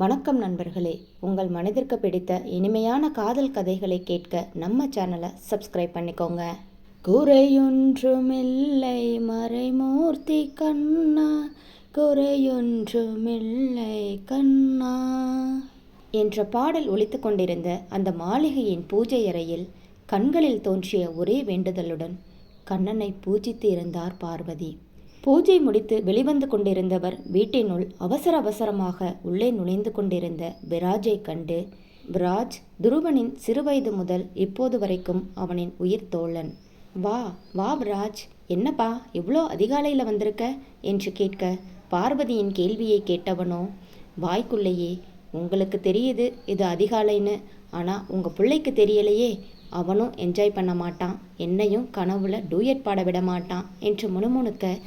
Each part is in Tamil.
வணக்கம் நண்பர்களே. உங்கள் மனதிற்கு பிடித்த இனிமையான காதல் கதைகளை கேட்க நம்ம சேனலை சப்ஸ்கிரைப் பண்ணிக்கோங்க. குறையொன்றுமில்லை மறைமூர்த்தி கண்ணா. குறையொன்றுமில்லை கண்ணா. என்ற பாடல் ஒழித்து கொண்டிருந்த அந்த மாளிகையின் பூஜை அறையில் கண்களில் தோன்றிய ஒரே வேண்டுதலுடன் கண்ணனை பூஜித்து இருந்தார் பார்வதி. பூஜை முடித்து வெளிவந்து கொண்டிருந்தவர் வீட்டினுள் அவசர அவசரமாக உள்ளே நுழைந்து கொண்டிருந்த பிராஜை கண்டு பிராஜ் துருவனின் சிறுவயது முதல் இப்போது வரைக்கும் அவனின் உயிர் தோழன். வா வா பிராஜ் என்னப்பா இவ்வளோ அதிகாலையில் வந்திருக்க? என்று கேட்க பார்வதியின் கேள்வியை கேட்டவனோ? வாய்க்குள்ளேயே. உங்களுக்கு தெரியுது இது அதிகாலைன்னு. ஆனால் உங்கள் பிள்ளைக்கு தெரியலையே. அவனும் என்ஜாய் பண்ண மாட்டான். என்னையும் கனவுல டூயட் பாட விட மாட்டான். என்று முணுமுணுக்க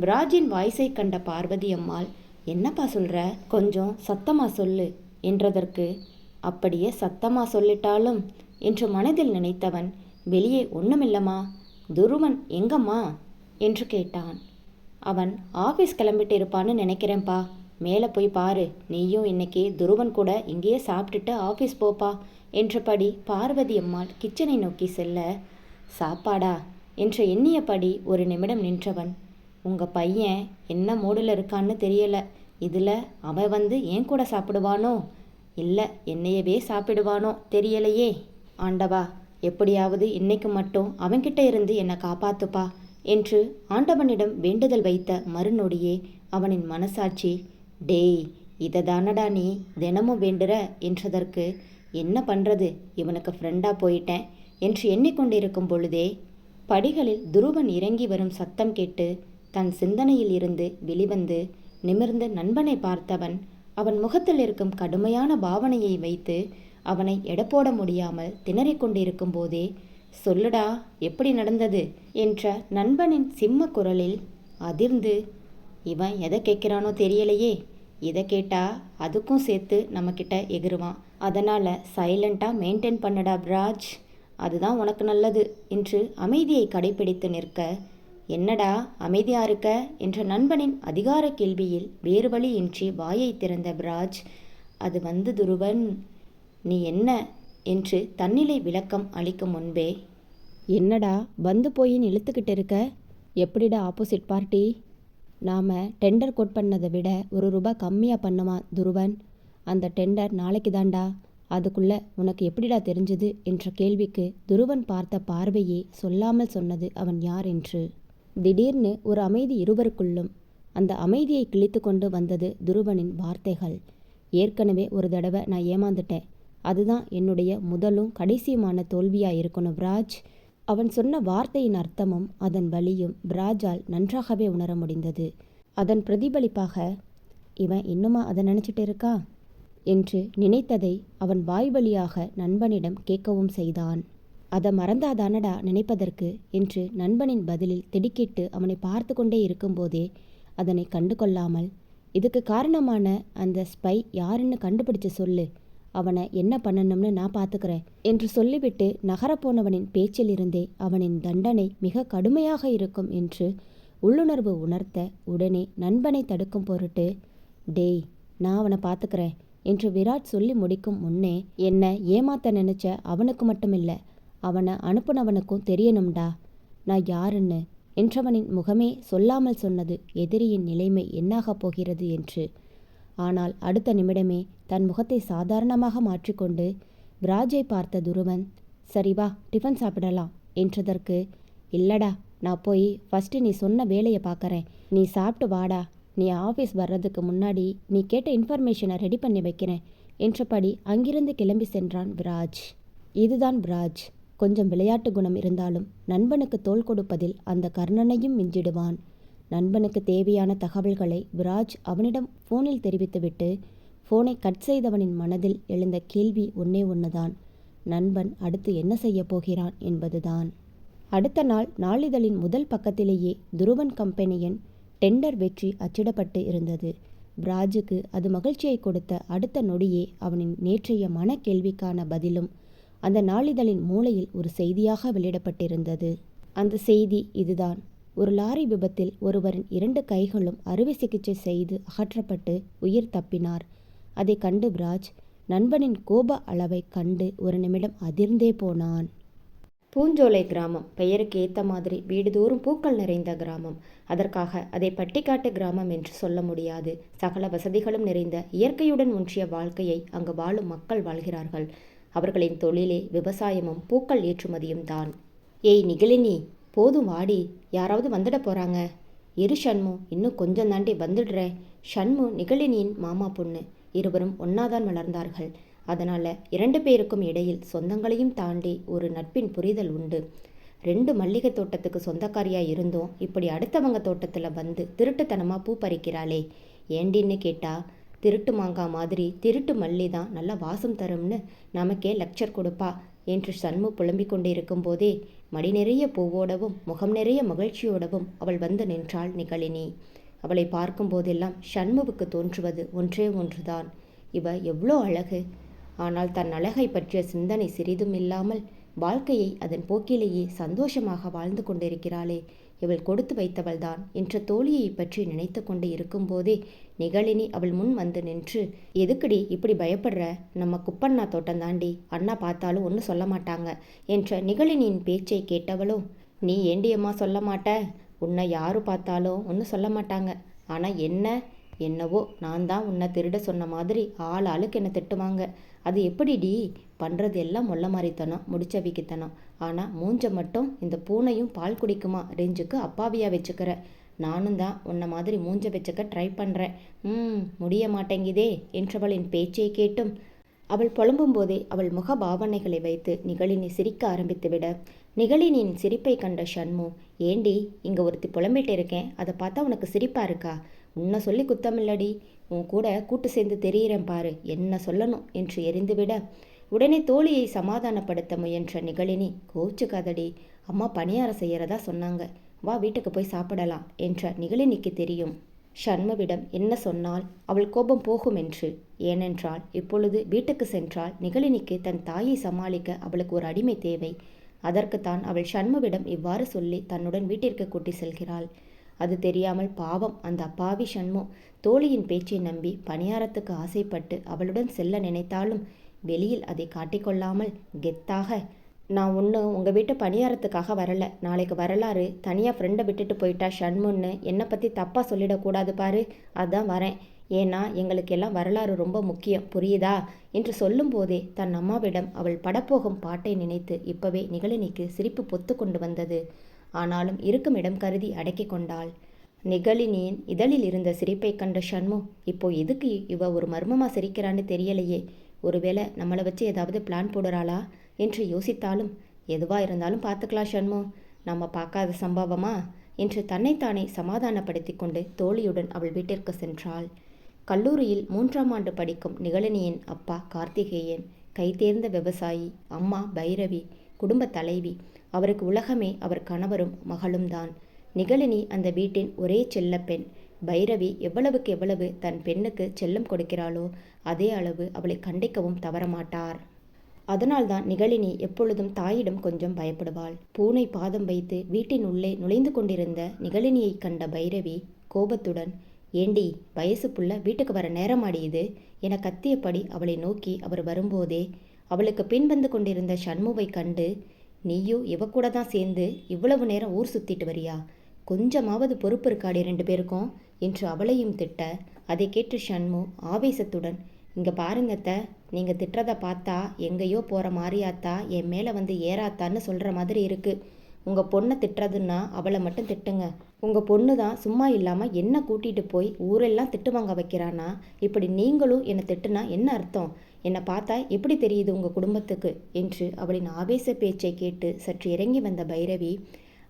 விராஜின் வாய்ஸை கண்ட பார்வதி அம்மாள் என்னப்பா சொல்ற? கொஞ்சம் சத்தமா சொல்லு என்றதற்கு அப்படியே சத்தமா சொல்லிட்டாலும் என்று மனதில் நினைத்தவன் வெளியே ஒண்ணுமில்லம்மா துருவன் எங்கம்மா? என்று கேட்டான். அவன் ஆஃபீஸ் கிளம்பிட்டு இருப்பான்னு நினைக்கிறேன்ப்பா. மேலே போய் பாரு நீயும் இன்னைக்கு துருவன் கூட இங்கேயே சாப்பிட்டுட்டு ஆஃபீஸ் போப்பா என்றபடி பார்வதி அம்மாள் கிச்சனை நோக்கி செல்ல சாப்பாடா? என்று எண்ணியபடி ஒரு நிமிடம் நின்றவன் உங்கள் பையன் என்ன மூடில் இருக்கான்னு தெரியலை. இதில் அவன் வந்து ஏன் கூட சாப்பிடுவானோ? இல்லை என்னையவே சாப்பிடுவானோ? தெரியலையே. ஆண்டவா எப்படியாவது இன்னைக்கு மட்டும் அவன்கிட்ட இருந்து என்னை காப்பாத்துப்பா என்று ஆண்டவனிடம் வேண்டுதல் வைத்த மறுநொடியே அவனின் மனசாட்சி டேய் இதை தானடா நீ தினமும் வேண்டுற? என்றதற்கு என்ன பண்ணுறது இவனுக்கு ஃப்ரெண்டாக போயிட்டேன் என்று எண்ணிக்கொண்டிருக்கும் பொழுதே படிகளில் துருவன் இறங்கி வரும் சத்தம் கேட்டு தன் சிந்தனையில் இருந்து வெளிவந்து நிமிர்ந்து நண்பனை பார்த்தவன் அவன் முகத்தில் இருக்கும் கடுமையான பாவனையை வைத்து அவனை எடப்போட முடியாமல் திணறிக் கொண்டிருக்கும் போதே சொல்லுடா எப்படி நடந்தது? என்ற நண்பனின் சிம்ம குரலில் அதிர்ந்து இவன் எதை கேட்கிறானோ தெரியலையே. இதை கேட்டா அதுக்கும் சேர்த்து நம்மக்கிட்ட எகிருவான். அதனால் சைலண்ட்டாக மெயின்டைன் பண்ணடா பிராஜ் அதுதான் உனக்கு நல்லது என்று அமைதியை கடைபிடித்து நிற்க என்னடா அமைதியா இருக்க? என்ற நண்பனின் அதிகார கேள்வியில் வேறு வழியின்றி வாயை திறந்த பிராஜ் அது வந்து துருவன் நீ என்ன? என்று தன்னிலை விளக்கம் அளிக்கும் முன்பே என்னடா வந்து போயின்னு இழுத்துக்கிட்டு இருக்க? எப்படிடா ஆப்போசிட் பார்ட்டி? நாம் டெண்டர் கோட் பண்ணதை விட ஒரு ரூபாய் கம்மியாக பண்ணுமா துருவன்? அந்த டெண்டர் நாளைக்கு தாண்டா அதுக்குள்ளே உனக்கு எப்படிடா தெரிஞ்சது? என்ற கேள்விக்கு துருவன் பார்த்த பார்வையே சொல்லாமல் சொன்னது அவன் யார் என்று. திடீர்னு ஒரு அமைதி இருவருக்குள்ளும். அந்த அமைதியை கிழித்து கொண்டு வந்தது துருவனின் வார்த்தைகள். ஏற்கனவே ஒரு தடவை நான் ஏமாந்துட்டேன். அதுதான் என்னுடைய முதலும் கடைசியுமான தோல்வியாக இருக்கணும் பிராஜ். அவன் சொன்ன வார்த்தையின் அர்த்தமும் அதன் வழியும் பிராஜால் நன்றாகவே உணர முடிந்தது. அதன் பிரதிபலிப்பாக இவன் இன்னுமா அதை நினச்சிட்டு இருக்கா? என்று நினைத்ததை அவன் வாய் வழியாக நண்பனிடம் கேட்கவும் செய்தான். அதை மறந்தாதானடா நினைப்பதற்கு? என்று நண்பனின் பதிலில் திடுக்கிட்டு அவனை பார்த்து கொண்டே இருக்கும்போதே அதனை கண்டு கொள்ளாமல் இதுக்கு காரணமான அந்த ஸ்பை யாருன்னு கண்டுபிடிச்சு சொல்லு. அவனை என்ன பண்ணணும்னு நான் பார்த்துக்கிறேன் என்று சொல்லிவிட்டு நகரப்போனவனின் பேச்சிலிருந்தே அவனின் தண்டனை மிக கடுமையாக இருக்கும் என்று உள்ளுணர்வு உணர்த்த உடனே நண்பனை தடுக்கும் பொருட்டு டேய் நான் அவனை பார்த்துக்கிறேன் என்று விராட் சொல்லி முடிக்கும் முன்னே என்ன ஏமாத்த நினைச்ச அவனுக்கு மட்டுமில்லை. அவனை அனுப்புனவனுக்கும் தெரியணும்டா. நான் யாருன்னு? என்றவனின் முகமே சொல்லாமல் சொன்னது எதிரியின் நிலைமை என்னாகப் போகிறது என்று. ஆனால் அடுத்த நிமிடமே தன் முகத்தை சாதாரணமாக மாற்றிக்கொண்டு விராஜை பார்த்த துருவன் சரி வா டிஃபன் சாப்பிடலாம் என்றதற்கு இல்லடா நான் போய் ஃபஸ்ட்டு நீ சொன்ன வேலையை பார்க்குறேன் நீ சாப்பிட்டு வாடா. நீ ஆஃபீஸ் வர்றதுக்கு முன்னாடி நீ கேட்ட இன்ஃபர்மேஷனை ரெடி பண்ணி வைக்கிறேன் என்றபடி அங்கிருந்து கிளம்பி சென்றான் விராஜ். இதுதான் விராஜ். கொஞ்சம் விளையாட்டு குணம் இருந்தாலும் நண்பனுக்கு தோல் கொடுப்பதில் அந்த கர்ணனையும் மிஞ்சிடுவான். நண்பனுக்கு தேவையான தகவல்களை விராஜ் அவனிடம் ஃபோனில் தெரிவித்துவிட்டு ஃபோனை கட் செய்தவனின் மனதில் எழுந்த கேள்வி ஒன்னே ஒன்றுதான் நண்பன் அடுத்து என்ன செய்ய போகிறான் என்பதுதான். அடுத்த நாள் நாளிதழின் முதல் பக்கத்திலேயே துருவன் கம்பெனியின் டெண்டர் வெற்றி அச்சிடப்பட்டு இருந்தது. பிராஜுக்கு அது மகிழ்ச்சியை கொடுத்த அடுத்த நொடியே அவனின் நேற்றைய மன கேள்விக்கான பதிலும் அந்த நாளிதழின் மூலையில் ஒரு செய்தியாக வெளியிடப்பட்டிருந்தது. அந்த செய்தி இதுதான். ஒரு லாரி விபத்தில் ஒருவரின் இரண்டு கைகளும் அறுவை சிகிச்சை செய்து அகற்றப்பட்டு உயிர் தப்பினார். அதை கண்டு பிராஜ் நண்பனின் கோப அளவை கண்டு ஒரு நிமிடம் அதிர்ந்தே போனான். பூஞ்சோலை கிராமம் பெயருக்கு ஏத்த மாதிரி வீடுதோறும் பூக்கள் நிறைந்த கிராமம். அதற்காக அதை பட்டிக்காட்டு கிராமம் என்று சொல்ல முடியாது. சகல வசதிகளும் நிறைந்த இயற்கையுடன் ஒன்றிய வாழ்க்கையை அங்கு வாழும் மக்கள் வாழ்கிறார்கள். அவர்களின் தொழிலே விவசாயமும் பூக்கள் ஏற்றுமதியும் தான். ஏய் நிகழினி போதும் வாடி. யாராவது வந்துட போகிறாங்க இரு ஷண்மு இன்னும் கொஞ்சம் தாண்டி வந்துடுறேன் ஷண்மு நிகழினியின் மாமா பொண்ணு. இருவரும் ஒன்னாதான் வளர்ந்தார்கள். அதனால் இரண்டு பேருக்கும் இடையில் சொந்தங்களையும் தாண்டி ஒரு நட்பின் புரிதல் உண்டு. ரெண்டு மல்லிகை தோட்டத்துக்கு சொந்தக்காரியாக இருந்தோம். இப்படி அடுத்தவங்க தோட்டத்தில் வந்து திருட்டுத்தனமாக பூ பறிக்கிறாளே. ஏண்டின்னு கேட்டால் திருட்டு மாங்காய் மாதிரி திருட்டு மல்லி தான் நல்ல வாசம் தரும்னு நமக்கே லெக்சர் கொடுப்பா என்று சண்மு புலம்பிக் கொண்டிருக்கும் போதே மடி நிறைய பூவோடவும் முகம் நிறைய மகிழ்ச்சியோடவும் அவள் வந்து நின்றாள் நிகழினி. அவளை பார்க்கும் போதெல்லாம் தோன்றுவது ஒன்றே ஒன்றுதான். இவ எவ்வளோ அழகு. ஆனால் தன் அழகை பற்றிய சிந்தனை சிறிதும் இல்லாமல் வாழ்க்கையை அதன் போக்கிலேயே சந்தோஷமாக வாழ்ந்து கொண்டிருக்கிறாளே. இவள் கொடுத்து வைத்தவள்தான். என்ற தோழியை பற்றி நினைத்து கொண்டு இருக்கும்போதே நிகழினி அவள் முன் வந்து நின்று எதுக்குடி இப்படி பயப்படுற? நம்ம குப்பண்ணா தோட்டம் தாண்டி அண்ணா பார்த்தாலும் ஒன்றும் சொல்ல மாட்டாங்க என்ற நிகழினியின் பேச்சை கேட்டவளோ நீ ஏண்டியம்மா சொல்ல மாட்ட. உன்னை யாரு பார்த்தாலும் ஒன்றும் சொல்ல மாட்டாங்க. ஆனால் என்ன? என்னவோ நான் தான் உன்னை திருட சொன்ன மாதிரி ஆள் ஆளுக்கு என்னை திட்டுவாங்க. அது எப்படிடி? பண்ணுறது எல்லாம் மொல்ல மாதிரித்தனம் முடிச்சவிக்குத்தனம் ஆனால் மூஞ்ச மட்டும் இந்த பூனையும் பால் குடிக்குமா ரேஞ்சுக்கு அப்பாவியாக வச்சுக்கிற. நானும் தான் உன்னை மாதிரி மூஞ்ச வச்சுக்க ட்ரை பண்ணுறேன் ம் முடிய மாட்டேங்குதே என்றவளின் பேச்சை கேட்டும். அவள் புலம்பும் போதே அவள் முக பாவனைகளை வைத்து நிகழினி சிரிக்க ஆரம்பித்துவிட நிகழினின் சிரிப்பை கண்ட ஷண்மு ஏண்டி இங்கே ஒருத்தி புலம்பிட்டு இருக்கேன் அதை பார்த்தா உனக்கு சிரிப்பா இருக்கா? உன்னை சொல்லி குத்தமில்லடி உன் கூட கூட்டு சேர்ந்து தெரியிறேன் பாரு என்ன சொல்லணும்? என்று எரிந்துவிட உடனே தோழியை சமாதானப்படுத்த முயன்ற நிகழினி கோச்சுக்காதடி அம்மா பணியாரம் செய்யறதா சொன்னாங்க. வா வீட்டுக்கு போய் சாப்பிடலாம் என்ற நிகழினிக்கு தெரியும். ஷண்முவிடம் என்ன சொன்னால் அவள் கோபம் போகும் என்று. ஏனென்றால் இப்பொழுது வீட்டுக்கு சென்றால் நிகழினிக்கு தன் தாயை சமாளிக்க அவளுக்கு ஒரு அடிமை தேவை. அதற்குத்தான் அவள் ஷண்முவிடம் இவ்வாறு சொல்லி தன்னுடன் வீட்டிற்கு கூட்டி செல்கிறாள். அது தெரியாமல் பாவம் அந்த அப்பாவி ஷண்மு தோழியின் பேச்சை நம்பி பணியாரத்துக்கு ஆசைப்பட்டு அவளுடன் செல்ல நினைத்தாலும் வெளியில் அதை காட்டிக்கொள்ளாமல் கெத்தாக நான் ஒன்றும் உங்கள் வீட்டு பணியாரத்துக்காக வரல. நாளைக்கு வரலாறு. தனியாக ஃப்ரெண்டை விட்டுட்டு போயிட்டா ஷண்முன்னு என்னை பற்றி தப்பாக சொல்லிடக்கூடாது பாரு. அதான் வரேன். ஏன்னா எங்களுக்கு எல்லாம் வரலாறு ரொம்ப முக்கியம். புரியுதா? என்று சொல்லும்போதே தன் அம்மாவிடம் அவள் படப்போகும் பாட்டை நினைத்து இப்பவே நிகழினிக்கு சிரிப்பு பொத்து கொண்டு வந்தது. ஆனாலும் இருக்கும் இடம் கருதி அடக்கி கொண்டாள். நிகழினியின் இதழில் இருந்த சிரிப்பை கண்ட ஷண்மு இப்போ எதுக்கு இவ ஒரு மர்மமாக சிரிக்கிறான்னு தெரியலையே. ஒருவேளை நம்மளை வச்சு ஏதாவது பிளான் போடுறாளா என்று யோசித்தாலும் எதுவாக இருந்தாலும் பார்த்துக்கலாம் ஷண்மோ நம்ம பார்க்காத சம்பவமா? என்று தன்னைத்தானே சமாதானப்படுத்தி கொண்டு தோழியுடன் அவள் வீட்டிற்கு சென்றாள். கல்லூரியில் மூன்றாம் ஆண்டு படிக்கும் நிகழனியின் அப்பா கார்த்திகேயன் கைதேர்ந்த விவசாயி அம்மா பைரவி குடும்ப தலைவி அவருக்கு உலகமே அவர் கணவரும் மகளும் தான். நிகழினி அந்த வீட்டின் ஒரே செல்லப்பெண். பைரவி எவ்வளவுக்கு எவ்வளவு தன் பெண்ணுக்கு செல்லம் கொடுக்கிறாளோ அதே அளவு அவளை கண்டிக்கவும் தவறமாட்டார். அதனால்தான் நிகழினி எப்பொழுதும் தாயிடம் கொஞ்சம் பயப்படுவாள். பூனை பாதம் வைத்து வீட்டின் உள்ளே நுழைந்து கொண்டிருந்த நிகழினியை கண்ட பைரவி கோபத்துடன் ஏண்டி வயசு புள்ள வீட்டுக்கு வர நேரமாடியது என கத்தியபடி அவளை நோக்கி அவர் வரும்போதே அவளுக்கு பின்வந்து கொண்டிருந்த ஷண்முவை கண்டு நீயும் இவ கூட தான் சேர்ந்து இவ்வளவு நேரம் ஊர் சுத்திட்டு வரியா? கொஞ்சமாவது பொறுப்பு இருக்காடி ரெண்டு பேருக்கும் என்று அவளையும் திட்ட அதை கேட்டு ஷண்மு ஆவேசத்துடன் இங்கே பாருங்கத்த நீங்கள் திட்டுறதை பார்த்தா எங்கேயோ போகிற மாதிரியாத்தா என் மேலே வந்து ஏறாத்தான்னு சொல்கிற மாதிரி இருக்குது உங்கள் பொண்ணை திட்டுறதுன்னா அவளை மட்டும் திட்டுங்க. உங்கள் பொண்ணு தான் சும்மா இல்லாமல் என்ன கூட்டிகிட்டு போய் ஊரெல்லாம் திட்டு வாங்க வைக்கிறானா இப்படி நீங்களும் என்னை திட்டுனா என்ன அர்த்தம்? என்னை பார்த்தா எப்படி தெரியுது உங்கள் குடும்பத்துக்கு? என்று அவளின் ஆவேச பேச்சை கேட்டு சற்று இறங்கி வந்த பைரவி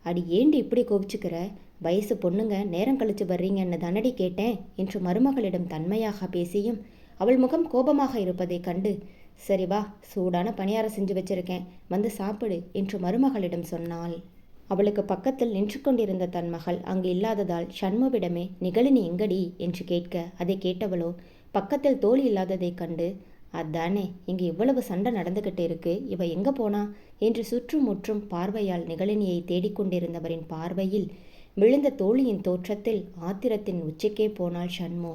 அடி ஏண்டி இப்படி கோபிச்சுக்கிற வயசு பொண்ணுங்க நேரம் கழிச்சு வர்றீங்கன்னு தனடி கேட்டேன் என்று மருமகளிடம் தன்மையாக பேசியும் அவள் முகம் கோபமாக இருப்பதை கண்டு சரி வா சூடான பணியாரம் செஞ்சு வச்சிருக்கேன் வந்து சாப்பிடு என்று மருமகளிடம் சொன்னாள். அவளுக்கு பக்கத்தில் நின்று கொண்டிருந்த தன் மகள் அங்கு இல்லாததால் ஷண்முவிடமே நிகழினி எங்கடி? என்று கேட்க அதை கேட்டவளோ? பக்கத்தில் தோழி இல்லாததைக் கண்டு அதானே இங்கே இவ்வளவு சண்டை நடந்துகிட்டு இருக்கு இவ எங்க போனா? என்று சுற்றும் முற்றும் பார்வையால் நிகழினியை தேடிக்கொண்டிருந்தவரின் பார்வையில் விழுந்த தோழியின் தோற்றத்தில் ஆத்திரத்தின் உச்சிக்கே போனாள் ஷண்மு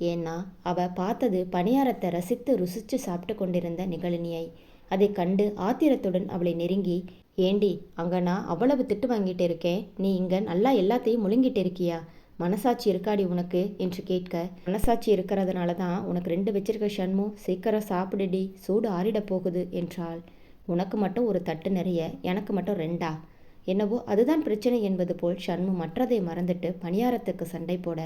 ஏன்னா அவ பார்த்தது பணியாரத்தை ரசித்து ருசிச்சு சாப்பிட்டு கொண்டிருந்த நிகழினியை. அதை கண்டு ஆத்திரத்துடன் அவளை நெருங்கி ஏண்டி அங்க நான் அவ்வளவு திட்டு வாங்கிட்டு இருக்கேன் நீ இங்க நல்லா எல்லாத்தையும் முழுங்கிட்டு இருக்கியா? மனசாட்சி இருக்காடி உனக்கு? என்று கேட்க மனசாட்சி இருக்கிறதுனால தான் உனக்கு ரெண்டு வச்சிருக்க ஷண்மு சீக்கிரம் சாப்பிடுடி. சூடு ஆறிட போகுது என்றாள். உனக்கு மட்டும் ஒரு தட்டு நிறைய எனக்கு மட்டும் ரெண்டா? என்னவோ அதுதான் பிரச்சனை என்பது போல் ஷண்மு மற்றதை மறந்துட்டு பணியாரத்துக்கு சண்டை போட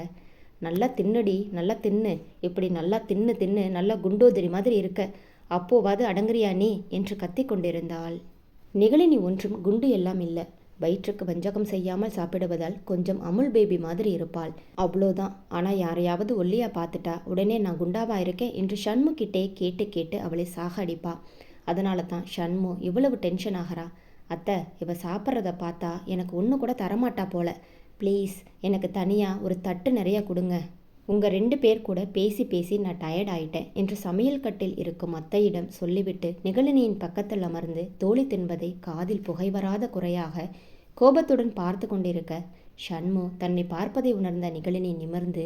நல்லா தின்னுடி நல்லா தின்னு இப்படி நல்லா தின்னு தின்னு நல்லா குண்டோதரி மாதிரி இருக்க அப்போவாது அடங்குறியா நீ? என்று கத்திக் கொண்டிருந்தாள். நிகழினி ஒன்றும் குண்டு எல்லாம் இல்லை. வயிற்றுக்கு வஞ்சகம் செய்யாமல் சாப்பிடுவதால் கொஞ்சம் அமுல் பேபி மாதிரி இருப்பாள். அவ்வளோதான் ஆனால் யாரையாவது ஒல்லியா பார்த்துட்டா உடனே நான் குண்டாவா இருக்கேன் என்று ஷண்முகிட்டே கேட்டு கேட்டு அவளை சாகடிப்பா. அதனால தான் ஷண்மு இவ்வளவு டென்ஷன் ஆகிறா. அத்தை இவ சாப்பிட்றத பார்த்தா எனக்கு ஒன்று கூட தரமாட்டா போல. ப்ளீஸ் எனக்கு தனியாக ஒரு தட்டு நிறைய கொடுங்க. உங்கள் ரெண்டு பேர் கூட பேசி பேசி நான் டயர்ட் ஆயிட்டேன் என்று சமையல் கட்டில் இருக்கும் அத்தையிடம் சொல்லிவிட்டு நிகழினியின் பக்கத்தில் அமர்ந்து தோழி தின்பதை காதில் புகைவராத குறையாக கோபத்துடன் பார்த்து கொண்டிருக்க ஷண்மு தன்னை பார்ப்பதை உணர்ந்த நிகழினி நிமிர்ந்து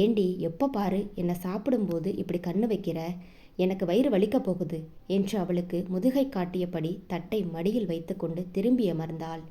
ஏண்டி எப்போ பாரு என்னை சாப்பிடும்போது இப்படி கண்ணு வைக்கிற? எனக்கு வயிறு வலிக்கப் போகுது என்று அவளுக்கு முதுகை காட்டியபடி தட்டை மடியில் வைத்துக்கொண்டு திரும்பி அமர்ந்தாள்.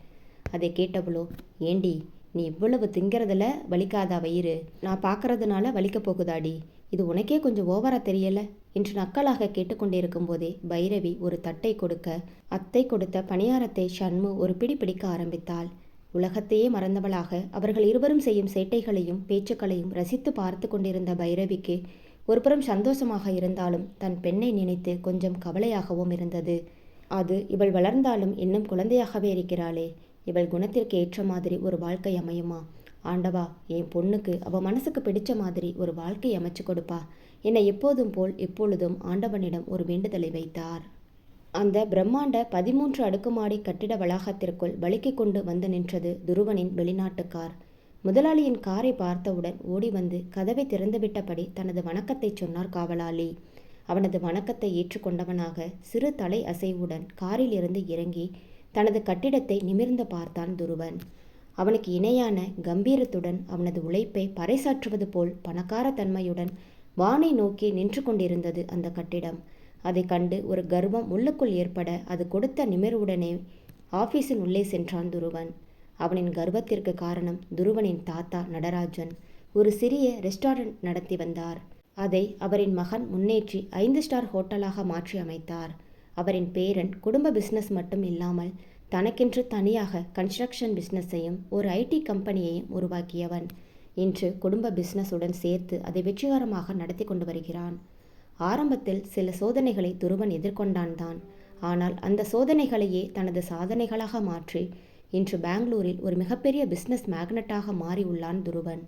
அதை கேட்டவளோ ஏண்டி நீ இவ்வளவு திங்கிறதுல வலிக்காதா வயிறு? நான் பார்க்கறதுனால வலிக்கப் போகுதாடி? இது உனக்கே கொஞ்சம் ஓவரா தெரியல? என்று நக்கலாக கேட்டுக்கொண்டிருக்கும் போதே பைரவி ஒரு தட்டை கொடுக்க அத்தை கொடுத்த பணியாரத்தை ஷண்மு ஒரு பிடி பிடிக்க ஆரம்பித்தாள். உலகத்தையே மறந்தவளாக அவர்கள் இருவரும் செய்யும் சேட்டைகளையும் பேச்சுக்களையும் ரசித்து பார்த்து கொண்டிருந்த பைரவிக்கு ஒருபுறம் சந்தோஷமாக இருந்தாலும் தன் பெண்ணை நினைத்து கொஞ்சம் கவலையாகவும் இருந்தது. அது இவள் வளர்ந்தாலும் இன்னும் குழந்தையாகவே இருக்கிறாளே. இவள் குணத்திற்கு ஏற்ற மாதிரி ஒரு வாழ்க்கை அமையுமா? ஆண்டவா என் பொண்ணுக்கு அவ மனசுக்கு பிடிச்ச மாதிரி ஒரு வாழ்க்கை அமைச்சு கொடுப்பா. என்னை எப்போதும் போல் எப்பொழுதும் ஆண்டவனிடம் ஒரு வேண்டுதலை வைத்தார். அந்த பிரம்மாண்ட பதிமூன்று அடுக்குமாடி கட்டிட வளாகத்திற்குள் வலிக்கிக் கொண்டு வந்து நின்றது துருவனின் வெளிநாட்டுக்கார். முதலாளியின் காரை பார்த்தவுடன் ஓடி வந்து கதவை திறந்துவிட்டபடி தனது வணக்கத்தை சொன்னார் காவலாளி. அவனது வணக்கத்தை ஏற்றுக்கொண்டவனாக சிறு தலை அசைவுடன் காரில் இருந்து இறங்கி தனது கட்டிடத்தை நிமிர்ந்து பார்த்தான் துருவன். அவனுக்கு இணையான கம்பீரத்துடன் அவனது உழைப்பை பறைசாற்றுவது போல் பணக்கார தன்மையுடன் வானை நோக்கி நின்று கொண்டிருந்தது அந்த கட்டிடம். அதை கண்டு ஒரு கர்வம் உள்ளுக்குள் ஏற்பட அது கொடுத்த நிமிர்வுடனே ஆபீஸின் உள்ளே சென்றான் துருவன். அவனின் கர்வத்திற்கு காரணம் துருவனின் தாத்தா நடராஜன். ஒரு சிறிய ரெஸ்டாரண்ட் நடத்தி வந்தார். அதை அவரின் மகன் முன்னேற்றி ஐந்து ஸ்டார் ஹோட்டலாக மாற்றி அமைத்தார். அவரின் பேரன் குடும்ப பிசினஸ் மட்டும் இல்லாமல் தனக்கென்று தனியாக கன்ஸ்ட்ரக்ஷன் பிஸ்னஸையும் ஒரு ஐடி கம்பெனியையும் உருவாக்கியவன். இன்று குடும்ப பிஸ்னஸுடன் சேர்த்து அதை வெற்றிகரமாக நடத்தி கொண்டு வருகிறான். ஆரம்பத்தில் சில சோதனைகளை துருவன் எதிர்கொண்டான் தான் ஆனால் அந்த சோதனைகளையே தனது சாதனைகளாக மாற்றி இன்று பெங்களூரில் ஒரு மிகப்பெரிய பிஸ்னஸ் மேக்னட்டாக மாறியுள்ளான் துருவன்.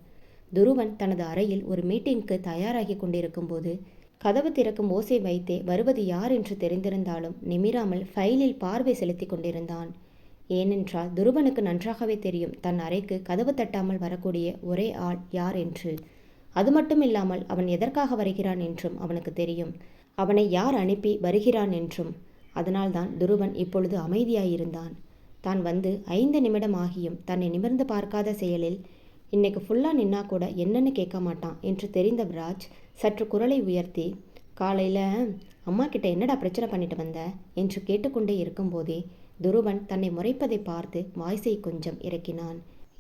துருவன் தனது அறையில் ஒரு மீட்டிங்க்கு தயாராகி கொண்டிருக்கும் போது கதவு திறக்கும் ஓசை வைத்தே வருவது யார் என்று தெரிந்திருந்தாலும் நிமிராமல் ஃபைலில் பார்வை செலுத்தி கொண்டிருந்தான். ஏனென்றால் துருவனுக்கு நன்றாகவே தெரியும் தன் அறைக்கு கதவு தட்டாமல் வரக்கூடிய ஒரே ஆள் யார் என்று. அது மட்டும் இல்லாமல் அவன் எதற்காக வருகிறான் என்றும் அவனுக்கு தெரியும். அவனை யார் அனுப்பி வருகிறான் என்றும். அதனால்தான் துருவன் இப்பொழுது அமைதியாயிருந்தான். தான் வந்து ஐந்து நிமிடம் ஆகியும் தன்னை நிமிர்ந்து பார்க்காத செயலில் இன்னைக்கு ஃபுல்லாக நின்னா கூட என்னன்னு கேட்க மாட்டான் என்று தெரிந்த விராஜ் சற்று குரலை உயர்த்தி காலையில் அம்மா கிட்ட என்னடா பிரச்சனை பண்ணிட்டு வந்த? என்று கேட்டுக்கொண்டே இருக்கும்போதே துருவன் தன்னை முறைப்பதை பார்த்து வாய்ஸை கொஞ்சம் இறக்கினான்.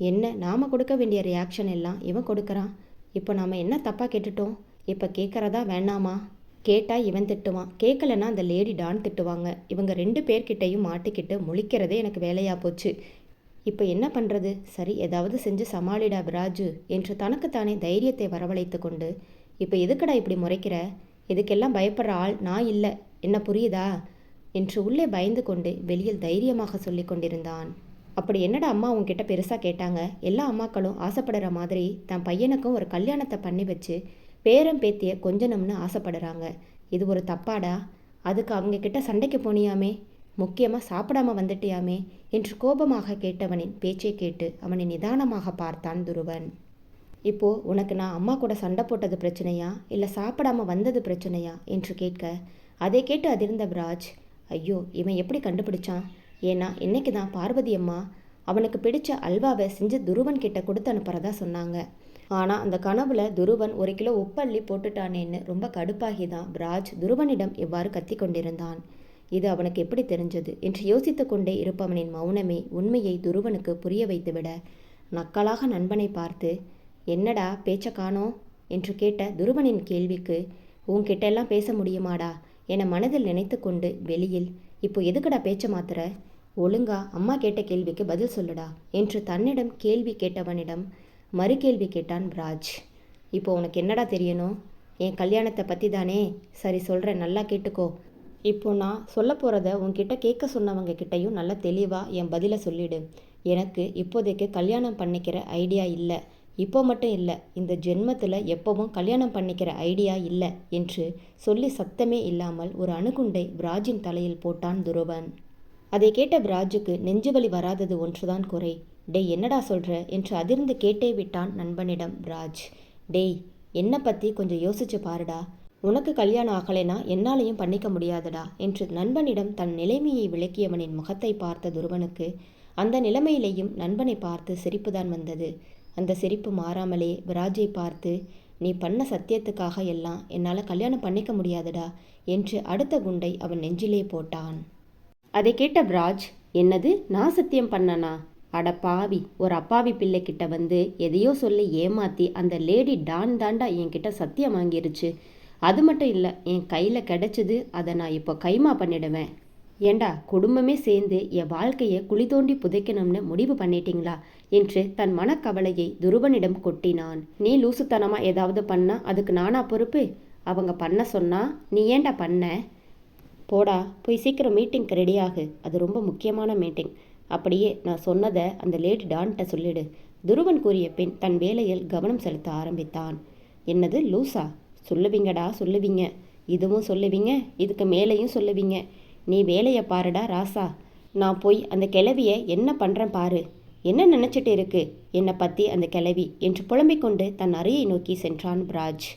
என்ன நாம் கொடுக்க வேண்டிய ரியாக்ஷன் எல்லாம் இவன் கொடுக்கறான்? இப்போ நாம் என்ன தப்பாக கேட்டுட்டோம்? இப்போ கேட்குறதா வேணாமா கேட்டால் இவன் திட்டுவான். கேட்கலன்னா அந்த லேடி டான் திட்டுவாங்க. இவங்க ரெண்டு பேர்கிட்டையும் மாட்டிக்கிட்டு முழிக்கிறதே எனக்கு வேலையாக போச்சு. இப்போ என்ன பண்ணுறது சரி ஏதாவது செஞ்சு சமாளிடா விராஜு என்று தனக்குத்தானே தைரியத்தை வரவழைத்து கொண்டு இப்போ எதுக்குடா இப்படி முறைக்கிற? இதுக்கெல்லாம் பயப்படுற ஆள்? நான் இல்லை. என்ன புரியுதா? என்று உள்ளே பயந்து கொண்டு வெளியில் தைரியமாக சொல்லி கொண்டிருந்தான். அப்படி என்னடா அம்மா உங்ககிட்ட பெருசாக கேட்டாங்க? எல்லா அம்மாக்களும் ஆசைப்படுற மாதிரி தன் பையனுக்கும் ஒரு கல்யாணத்தை பண்ணி வச்சு பேரம் பேத்திய கொஞ்சணும்னு ஆசைப்படுறாங்க. இது ஒரு தப்பாடா? அதுக்கு அவங்க கிட்ட சண்டைக்கு போனியாமே? முக்கியமாக சாப்பிடாம வந்துட்டியாமே? என்று கோபமாக கேட்டவனின் பேச்சை கேட்டு அவனை நிதானமாக பார்த்தான் துருவன். இப்போ உனக்கு நான் அம்மா கூட சண்டை போட்டது பிரச்சனையா? இல்லை சாப்பிடாம வந்தது பிரச்சனையா? என்று கேட்க அதை கேட்டு அதிர்ந்த விராஜ் ஐயோ இவன் எப்படி கண்டுபிடிச்சான்? ஏன்னா இன்னைக்கு தான் பார்வதி அம்மா அவனுக்கு பிடிச்ச அல்வாவை செஞ்சு துருவன் கிட்ட கொடுத்து அனுப்புறதா சொன்னாங்க. ஆனால் அந்த கனவுல துருவன் ஒரு கிலோ உப்பள்ளி போட்டுட்டானேன்னு ரொம்ப கடுப்பாகி தான் பிராஜ் துருவனிடம் இவ்வாறு கத்தி கொண்டிருந்தான். இது அவனுக்கு எப்படி தெரிஞ்சது? என்று யோசித்து கொண்டே இருப்பவனின் மௌனமே உண்மையை துருவனுக்கு புரிய வைத்துவிட. நக்கலாக நண்பனை பார்த்து என்னடா பேச்ச காணோம் என்று கேட்ட துருவனின் கேள்விக்கு உன்கிட்ட எல்லாம் பேச முடியுமாடா? என மனதில் நினைத்து கொண்டு வெளியில் இப்போ எதுக்குடா பேச்ச மாத்திர ஒழுங்கா அம்மா கேட்ட கேள்விக்கு பதில் சொல்லுடா. என்று தன்னிடம் கேள்வி கேட்டவனிடம் மறு கேள்வி கேட்டான் ராஜ். இப்போ உனக்கு என்னடா தெரியணும்? என் கல்யாணத்தை பற்றி தானே சரி சொல்கிறேன் நல்லா கேட்டுக்கோ. இப்போ நான் சொல்ல போகிறத உன்கிட்ட கேட்க சொன்னவங்க கிட்டையும் நல்லா தெளிவாக என் பதிலை சொல்லிடு. எனக்கு இப்போதைக்கு கல்யாணம் பண்ணிக்கிற ஐடியா இல்லை. இப்போ மட்டும் இல்லை இந்த ஜென்மத்தில் எப்பவும் கல்யாணம் பண்ணிக்கிற ஐடியா இல்லை என்று சொல்லி சத்தமே இல்லாமல் ஒரு அணுகுண்டை பிராஜின் தலையில் போட்டான் துருவன். அதை கேட்ட பிராஜுக்கு நெஞ்சுவலி வராதது ஒன்றுதான் குறை. டேய் என்னடா சொல்கிற என்று அதிர்ந்து கேட்டே விட்டான் நண்பனிடம் பிராஜ் டேய் என்னை பற்றி கொஞ்சம் யோசிச்சு பாருடா. உனக்கு கல்யாணம் ஆகலைனா என்னாலையும் பண்ணிக்க முடியாதுடா என்று நண்பனிடம் தன் நிலைமையை விளக்கியவனின் முகத்தை பார்த்த துருவனுக்கு அந்த நிலைமையிலேயும் நண்பனை பார்த்து சிரிப்புதான் வந்தது. அந்த சிரிப்பு மாறாமலே விராஜை பார்த்து நீ பண்ண சத்தியத்துக்காக எல்லாம் என்னால் கல்யாணம் பண்ணிக்க முடியாதுடா என்று அடுத்த குண்டை அவன் நெஞ்சிலே போட்டான். அதை கேட்ட பிராஜ் என்னது? நான் சத்தியம் பண்ணனா? அட பாவி ஒரு அப்பாவி பிள்ளை கிட்ட வந்து எதையோ சொல்லி ஏமாத்தி அந்த லேடி டான் தாண்டா என்கிட்ட சத்தியம் வாங்கிருச்சு. அது மட்டும் இல்லை என் கையில் கிடைச்சது அதை நான் இப்போ கைமா பண்ணிடுவேன். ஏண்டா குடும்பமே சேர்ந்து என் வாழ்க்கையை குழி தோண்டி புதைக்கணும்னு முடிவு பண்ணிட்டீங்களா? என்று தன் மனக்கவலையை துருவனிடம் கொட்டினான். நீ லூசுத்தனமா ஏதாவது பண்ணா அதுக்கு நானா பொறுப்பு? அவங்க பண்ண சொன்னா நீ ஏண்டா பண்ண? போடா போய் சீக்கிரம் மீட்டிங்க்கு ரெடியாகு அது ரொம்ப முக்கியமான மீட்டிங் அப்படியே நான் சொன்னதை அந்த லேடி டான்கிட்ட சொல்லிடு. துருவன் கூறிய பின் தன் வேலையில் கவனம் செலுத்த ஆரம்பித்தான். என்னது லூசா? சொல்லுவீங்கடா சொல்லுவீங்க. இதுவும் சொல்லுவீங்க இதுக்கு மேலேயும் சொல்லுவீங்க. நீ வேலையை பாருடா ராசா. நான் போய் அந்த கிளவியை என்ன பண்ணுறேன் பாரு. என்ன நினச்சிட்டு இருக்கு? என்னை பற்றி அந்த கிளவி என்று புலம்பிக் கொண்டு தன் அறையை நோக்கி சென்றான் பிராஜ்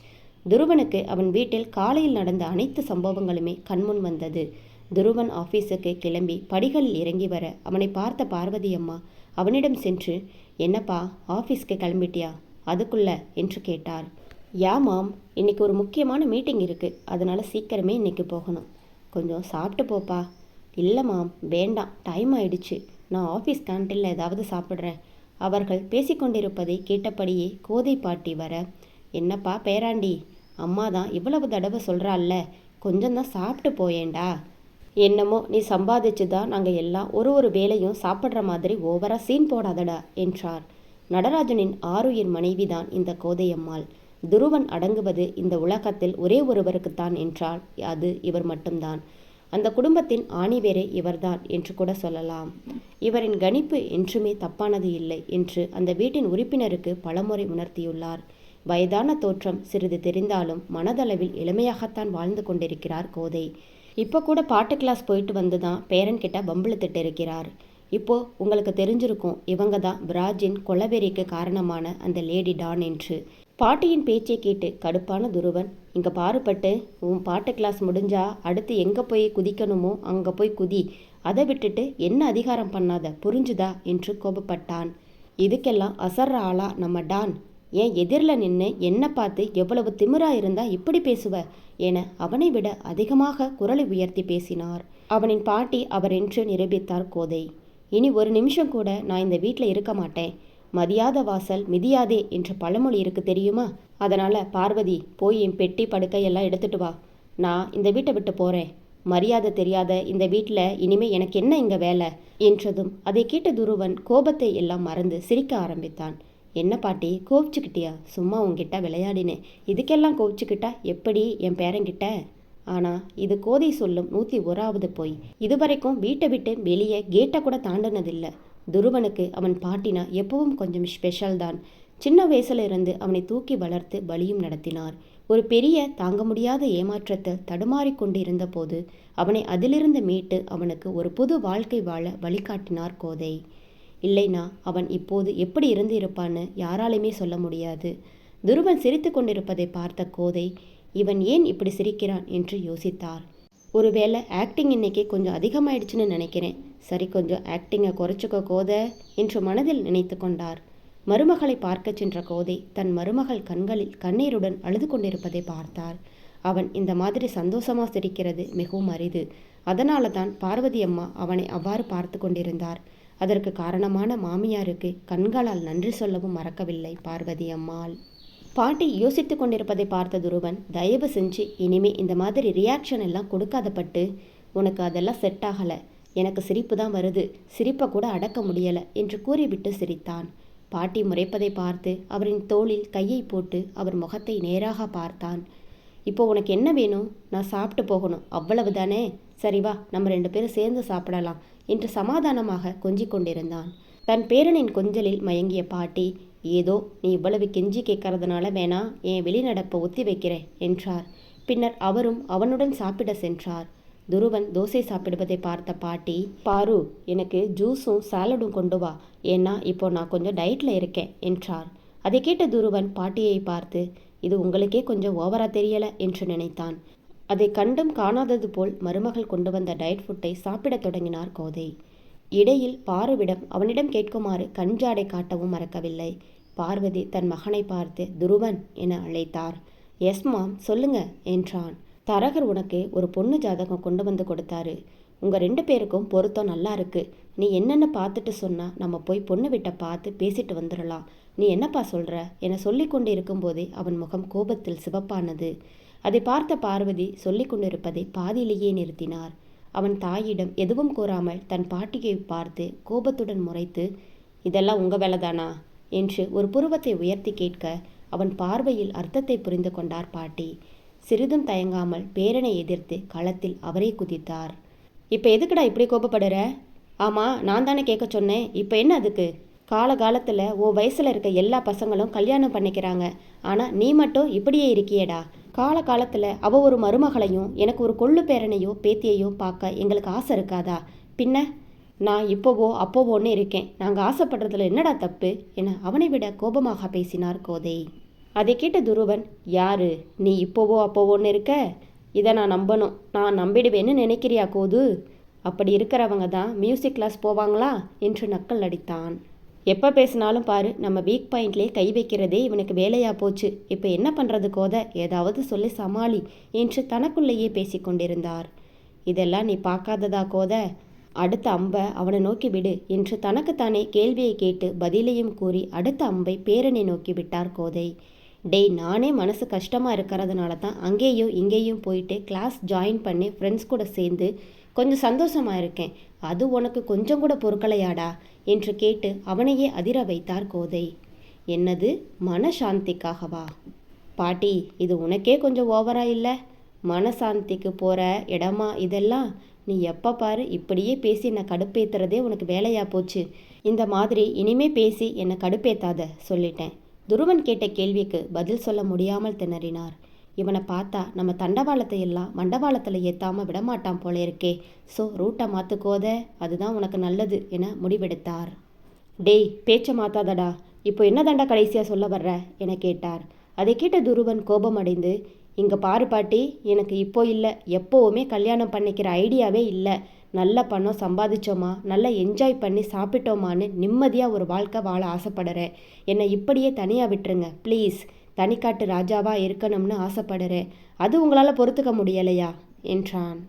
துருவனுக்கு அவன் வீட்டில் காலையில் நடந்த அனைத்து சம்பவங்களுமே கண்முன் வந்தது. துருவன் ஆஃபீஸுக்கு கிளம்பி படிகளில் இறங்கி வர அவனை பார்த்த பார்வதி அம்மா அவனிடம் சென்று என்னப்பா ஆஃபீஸ்க்கு கிளம்பிட்டியா? அதுக்குள்ள? என்று கேட்டார். யா மாம். இன்னைக்கு ஒரு முக்கியமான மீட்டிங் இருக்குது அதனால சீக்கிரமே இன்னைக்கு போகணும். கொஞ்சம் சாப்பிட்டு போப்பா. இல்லை மாம். வேண்டாம். டைம் ஆயிடுச்சு. நான் ஆஃபீஸ் கேன்டீனில் ஏதாவது சாப்பிட்றேன். அவர்கள் பேசிக்கொண்டிருப்பதை கேட்டபடியே கோதை பாட்டி வர என்னப்பா பேராண்டி அம்மா தான் இவ்வளவு தடவை சொல்கிறாள்ல கொஞ்சம் தான் சாப்பிட்டு போயேண்டா என்னமோ நீ சம்பாதிச்சு தான் நாங்கள் எல்லாம் ஒரு ஒரு வேலையும் சாப்பிட்ற மாதிரி ஓவராக சீன் போடாதடா என்றார். நடராஜனின் ஆருயிர் மனைவிதான் இந்த கோதையம்மாள். துருவன் அடங்குவது இந்த உலகத்தில் ஒரே ஒருவருக்குத்தான் என்றால் அது இவர் மட்டும்தான். அந்த குடும்பத்தின் ஆணிவேரே இவர்தான் என்று கூட சொல்லலாம். இவரின் கணிப்பு என்றுமே தப்பானது இல்லை என்று அந்த வீட்டின் உறுப்பினருக்கு பலமுறை உணர்த்தியுள்ளார். வயதான தோற்றம் சிறிது தெரிந்தாலும் மனதளவில் இளமையாகத்தான் வாழ்ந்து கொண்டிருக்கிறார் கோதை. இப்போ கூட பாட்டு கிளாஸ் போயிட்டு வந்து தான் பேரன் கிட்ட பம்பளு திட்டு இருக்கிறார். இப்போ உங்களுக்கு தெரிஞ்சிருக்கும் இவங்க தான் பிராஜின் கொலவெறிக்கு காரணமான அந்த லேடி டான் என்று. பாட்டியின் பேச்சை கேட்டு கடுப்பான துருவன் இங்கே பாருப்பட்டு உன் பாட்டு கிளாஸ் முடிஞ்சா அடுத்து எங்கே போய் குதிக்கணுமோ அங்கே போய் குதி. அதை விட்டுட்டு என்ன அதிகாரம் பண்ணாத புரிஞ்சுதா? என்று கோபப்பட்டான். இதுக்கெல்லாம் அசர்ற ஆளா நம்ம டான். ஏன் எதிரில் நின்று என்ன பார்த்து எவ்வளவு திமிரா இருந்தா இப்படி பேசுவ? என அவனை விட அதிகமாக குரலை உயர்த்தி பேசினார். அவனின் பாட்டி அவர் என்று நிரூபித்தார் கோதை. இனி ஒரு நிமிஷம் கூட நான் இந்த வீட்டில் இருக்க மாட்டேன். மதியாத வாசல் மிதியாதே என்ற பழமொழி இருக்கு தெரியுமா? அதனால பார்வதி போய் என் பெட்டி படுக்கையெல்லாம் எடுத்துட்டு வா. நான் இந்த வீட்டை விட்டு போறேன். மரியாதை தெரியாத இந்த வீட்டில் இனிமே எனக்கு என்ன இங்க வேலை? என்றதும் அதை கேட்ட துருவன் கோபத்தை எல்லாம் மறந்து சிரிக்க ஆரம்பித்தான். என்ன பாட்டி கோவிச்சுக்கிட்டியா? சும்மா உங்ககிட்ட விளையாடினேன். இதுக்கெல்லாம் கோவிச்சுக்கிட்டா எப்படி என் பேரங்கிட்ட ஆனால் இது கோதை சொல்லும் நூற்றி ஓராவது போய். இதுவரைக்கும் வீட்டை விட்டு வெளியே கேட்டை கூட தாண்டினதில்லை. துருவனுக்கு அவன் பாட்டினா எப்பவும் கொஞ்சம் ஸ்பெஷல் தான். சின்ன வயசுல இருந்து அவனை தூக்கி வளர்த்து பலியும் நடத்தினார். ஒரு பெரிய தாங்க முடியாத ஏமாற்றத்தில் தடுமாறிக் கொண்டிருந்த போது அவனை அதிலிருந்து மீட்டு அவனுக்கு ஒரு புது வாழ்க்கை வாழ வழிகாட்டினார் கோதை. இல்லைனா அவன் இப்போது எப்படி இருந்து இருப்பான்னு யாராலையுமே சொல்ல முடியாது. துருவன் சிரித்து கொண்டிருப்பதை பார்த்த கோதை இவன் ஏன் இப்படி சிரிக்கிறான்? என்று யோசித்தார். ஒருவேளை ஆக்டிங் இன்னைக்கு கொஞ்சம் அதிகமாயிடுச்சுன்னு நினைக்கிறேன். சரி கொஞ்சம் ஆக்டிங்கை குறைச்சிக்க கோதை என்று மனதில் நினைத்து கொண்டார். மருமகளை பார்க்கச் சென்ற கோதை தன் மருமகள் கண்களில் கண்ணீருடன் அழுது கொண்டிருப்பதை பார்த்தார். அவன் இந்த மாதிரி சந்தோஷமா சிரிக்கிறது மிகவும் அரிது. அதனால தான் பார்வதி அம்மா அவனை அவ்வாறு பார்த்து கொண்டிருந்தார். அதற்கு காரணமான மாமியாருக்கு கண்களால் நன்றி சொல்லவும் மறக்கவில்லை பார்வதி அம்மாள். பாட்டி யோசித்து கொண்டிருப்பதை பார்த்த துருவன் தயவு செஞ்சு இனிமே இந்த மாதிரி ரியாக்ஷன் எல்லாம் கொடுக்காத பட்டு உனக்கு அதெல்லாம் செட் ஆகலை. எனக்கு சிரிப்பு தான் வருது. சிரிப்பை கூட அடக்க முடியலை என்று கூறிவிட்டு சிரித்தான். பாட்டி முறைப்பதை பார்த்து அவரின் தோளில் கையை போட்டு அவர் முகத்தை நேராக பார்த்தான். இப்போ உனக்கு என்ன வேணும்? நான் சாப்பிட்டு போகணும். அவ்வளவு தானே சரி வா நம்ம ரெண்டு பேரும் சேர்ந்து சாப்பிடலாம். என்று சமாதானமாக கொஞ்சிக் கொண்டிருந்தான். தன் பேரனின் கொஞ்சலில் மயங்கிய பாட்டி ஏதோ நீ இவ்வளவு கெஞ்சி கேட்கறதுனால வேணா என் வெளிநடப்பை ஒத்தி வைக்கிறேன் என்றார். பின்னர் அவரும் அவனுடன் சாப்பிட சென்றார். துருவன் தோசை சாப்பிடுவதை பார்த்த பாட்டி பாரு எனக்கு ஜூஸும் சாலடும் கொண்டு வா. ஏன்னா இப்போ நான் கொஞ்சம் டயட்டில் இருக்கேன் என்றார். அதை கேட்ட துருவன் பாட்டியை பார்த்து இது உங்களுக்கே கொஞ்சம் ஓவரா தெரியல என்று நினைத்தான். அதை கண்டும் காணாதது போல் மருமகள் கொண்டு வந்த டயட் ஃபுட்டை சாப்பிடத் தொடங்கினார் கோதை. இடையில் பாருவிடம் அவனிடம் கேட்குமாறு கஞ்சாடை காட்டவும் மறக்கவில்லை. பார்வதி தன் மகனை பார்த்து துருவன் என அழைத்தார். எஸ் மாம் சொல்லுங்க என்றான். தரகர் உனக்கு ஒரு பொண்ணு ஜாதகம் கொண்டு வந்து கொடுத்தாரு. உங்க ரெண்டு பேருக்கும் பொருத்தம் நல்லா இருக்கு. நீ என்னென்ன பார்த்துட்டு சொன்னா நம்ம போய் பொண்ணு விட்ட பார்த்து பேசிட்டு வந்துடலாம். நீ என்னப்பா சொல்ற? என சொல்லி கொண்டு இருக்கும்போதே அவன் முகம் கோபத்தில் சிவப்பானது. அதை பார்த்த பார்வதி சொல்லிக் கொண்டிருப்பதை பாதியிலேயே நிறுத்தினார். அவன் தாயிடம் எதுவும் கூறாமல் தன் பாட்டியை பார்த்து கோபத்துடன் முறைத்து இதெல்லாம் உங்க வேலைதானா? என்று ஒரு புருவத்தை உயர்த்தி கேட்க அவன் பார்வையில் அர்த்தத்தை புரிந்து கொண்டார் பாட்டி. சிறிதும் தயங்காமல் பேரனை எதிர்த்து களத்தில் அவரே குதித்தார். இப்போ எதுக்குடா இப்படி கோபப்படுற? ஆமாம் நான் தானே கேட்க சொன்னேன். இப்போ என்ன அதுக்கு? காலகாலத்தில் ஓ வயசில் இருக்க எல்லா பசங்களும் கல்யாணம் பண்ணிக்கிறாங்க. ஆனால் நீ மட்டும் இப்படியே இருக்கியேடா. காலகாலத்தில் அவ ஒரு மருமகளையும் எனக்கு ஒரு கொள்ளு பேரனையோ பேத்தியையோ பார்க்க எங்களுக்கு ஆசை இருக்காதா? பின்ன நான் இப்போவோ அப்போவோன்னு இருக்கேன். நாங்கள் ஆசைப்படுறதுல என்னடா தப்பு? என அவனை விட கோபமாக பேசினார் கோதை. அதை கேட்ட துருவன் யாரு? நீ இப்போவோ அப்போவோன்னு இருக்க? இதை நான் நம்பணும். நான் நம்பிடுவேன்னு நினைக்கிறியா கோது? அப்படி இருக்கிறவங்க தான் மியூசிக் கிளாஸ் போவாங்களா? என்று நக்கல் அடித்தான். எப்போ பேசினாலும் பாரு நம்ம வீக் பாயிண்ட்லேயே கை வைக்கிறதே இவனுக்கு வேலையா போச்சு. இப்போ என்ன பண்ணுறது கோத? ஏதாவது சொல்லி சமாளி என்று தனக்குள்ளேயே பேசிக்கொண்டிருந்தார் இதெல்லாம் நீ பார்க்காததா கோத? அடுத்த அம்பை அவனை நோக்கி விடு என்று தனக்குத்தானே கேள்வியை கேட்டு பதிலையும் கூறி அடுத்த அம்பை பேரனை நோக்கி விட்டார் கோதை. டேய் நானே மனசு கஷ்டமாக இருக்கிறதுனால தான் அங்கேயும் இங்கேயும் போயிட்டு கிளாஸ் ஜாயின் பண்ணி ஃப்ரெண்ட்ஸ் கூட சேர்ந்து கொஞ்சம் சந்தோஷமா இருக்கேன். அது உனக்கு கொஞ்சம் கூட பொறுக்கலையாடா? என்று கேட்டு அவனையே அதிர வைத்தார் கோதை. என்னது? மனசாந்திக்காகவா? பாட்டி இது உனக்கே கொஞ்சம் ஓவரா இல்லை? மனசாந்திக்கு போகிற இடமா இதெல்லாம்? நீ எப்போ பாரு இப்படியே பேசி என்னை கடுப்பேத்துறதே உனக்கு வேலையா போச்சு. இந்த மாதிரி இனிமே பேசி என்னை கடுப்பேத்தாத சொல்லிட்டேன். துருவன் கேட்ட கேள்விக்கு பதில் சொல்ல முடியாமல் திணறினார். இவனை பார்த்தா நம்ம தண்டவாளத்தை எல்லாம் மண்டவாளத்தில் ஏற்றாமல் விடமாட்டான் போல இருக்கே. ஸோ ரூட்டை மாற்றுக்கோத அதுதான் உனக்கு நல்லது என முடிவெடுத்தார். டேய் பேச்சை மாத்தாதடா. இப்போ என்ன தண்டா கடைசியாக சொல்ல வர்ற? என கேட்டார். அதை கேட்ட துருவன் கோபமடைந்து இங்கே பாரு பாட்டி எனக்கு இப்போ இல்லை. எப்போவுமே கல்யாணம் பண்ணிக்கிற ஐடியாவே இல்லை. நல்ல பணம் சம்பாதிச்சோமா? நல்லா என்ஜாய் பண்ணி சாப்பிட்டோமான்னு நிம்மதியாக ஒரு வாழ்க்கை வாழ ஆசைப்படுறேன். என்னை இப்படியே தனியாக விட்டுருங்க ப்ளீஸ் தனிக்காட்டு ராஜாவா இருக்கணும்னு ஆசைப்படுறேன். அது உங்களால் பொறுத்துக்க முடியலையா? என்றான்.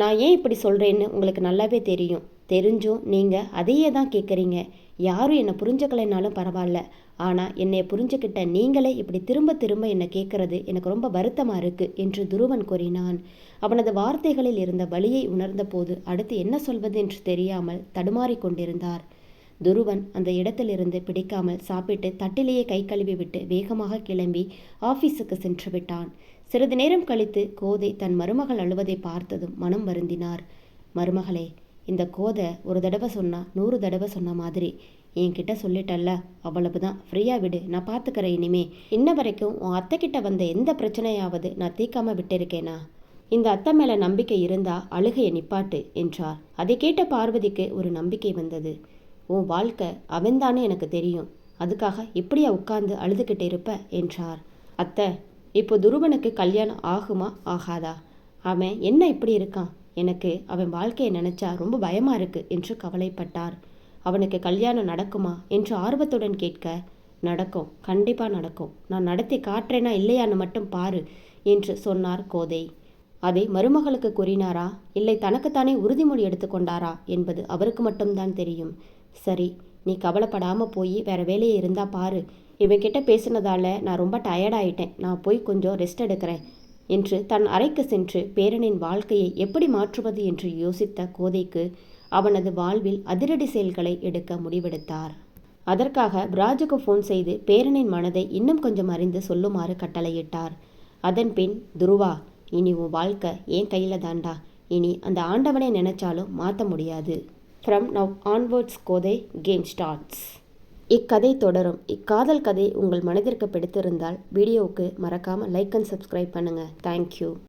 நான் ஏன் இப்படி சொல்கிறேன்னு உங்களுக்கு நல்லாவே தெரியும். தெரிஞ்சும் நீங்கள் அதையே தான் கேட்குறீங்க யாரும் என்னை புரிஞ்சுக்கலைனாலும் பரவாயில்ல. ஆனால் என்னை புரிஞ்சுக்கிட்ட நீங்களே இப்படி திரும்ப திரும்ப என்னை கேட்கறது எனக்கு ரொம்ப வருத்தமாக இருக்குது என்று துருவன் கூறினான். அவனது வார்த்தைகளில் இருந்த வழியை உணர்ந்த போது அடுத்து என்ன சொல்வது என்று தெரியாமல் தடுமாறிக் கொண்டிருந்தார். துருவன் அந்த இடத்திலிருந்து பிடிக்காமல் சாப்பிட்டு தட்டிலேயே கை கழுவி விட்டு வேகமாக கிளம்பி ஆபீஸுக்கு சென்று விட்டான். சிறிது நேரம் கழித்து கோதை தன் மருமகள் அழுவதை பார்த்ததும் மனம் வருந்தினார். மருமகளே இந்த கோதை ஒரு தடவை சொன்னா நூறு தடவை சொன்ன மாதிரி. என்கிட்ட சொல்லிட்டல்ல அவ்வளவுதான். ஃப்ரீயாக விடு நான் பார்த்துக்கிறேன் இனிமே. இன்ன வரைக்கும் உன் அத்தை கிட்ட வந்த எந்த பிரச்சனையாவது நான் தீக்காம விட்டிருக்கேனா? இந்த அத்தை மேல நம்பிக்கை இருந்தா அழுகையை நிப்பாட்டு என்றார். அதை கேட்ட பார்வதிக்கு ஒரு நம்பிக்கை வந்தது. உன் வாழ்க்கை அவன்தானே எனக்கு தெரியும். அதுக்காக இப்படியா உட்கார்ந்து அழுதுகிட்டு இருப்ப? என்றார். அத்தை இப்போ துருவனுக்கு கல்யாணம் ஆகுமா ஆகாதா? அவன் என்ன இப்படி இருக்கான்? எனக்கு அவன் வாழ்க்கையை நினைச்சா ரொம்ப பயமா இருக்கு என்று கவலைப்பட்டார். அவனுக்கு கல்யாணம் நடக்குமா? என்று ஆர்வத்துடன் கேட்க நடக்கும் கண்டிப்பாக நடக்கும். நான் நடத்தி காட்டுறேனா இல்லையான்னு மட்டும் பாரு என்று சொன்னார் கோதை. அதை மருமகளுக்கு கூறினாரா? இல்லை தனக்குத்தானே உறுதிமொழி எடுத்துக்கொண்டாரா? என்பது அவருக்கு மட்டும்தான் தெரியும். சரி நீ கவலைப்படாமல் போய் வேற வேலையை இருந்தால் பாரு. இவன்கிட்ட பேசினதால நான் ரொம்ப டயர்டாயிட்டேன் நான் போய் கொஞ்சம் ரெஸ்ட் எடுக்கிறேன் என்று தன் அறைக்கு சென்று பேரனின் வாழ்க்கையை எப்படி மாற்றுவது என்று யோசித்த கோதைக்கு அவனது வாழ்வில் அதிரடி செயல்களை எடுக்க முடிவெடுத்தார். அதற்காக பிராஜுக்கு ஃபோன் செய்து பேரனின் மனதை இன்னும் கொஞ்சம் அறிந்து சொல்லுமாறு கட்டளையிட்டார். அதன் பின் துருவா இனி உன் வாழ்க்கை என் கையில் தாண்டா. இனி அந்த ஆண்டவனை நினைச்சாலும் மாற்ற முடியாது. From now onwards Kothai game starts இக்கதை தொடரும். இக்காதல் கதை உங்கள் மனதிற்கு பிடித்திருந்தால் வீடியோவுக்கு மறக்காமல் லைக் அண்ட் சப்ஸ்கிரைப் பண்ணுங்கள் தேங்க்யூ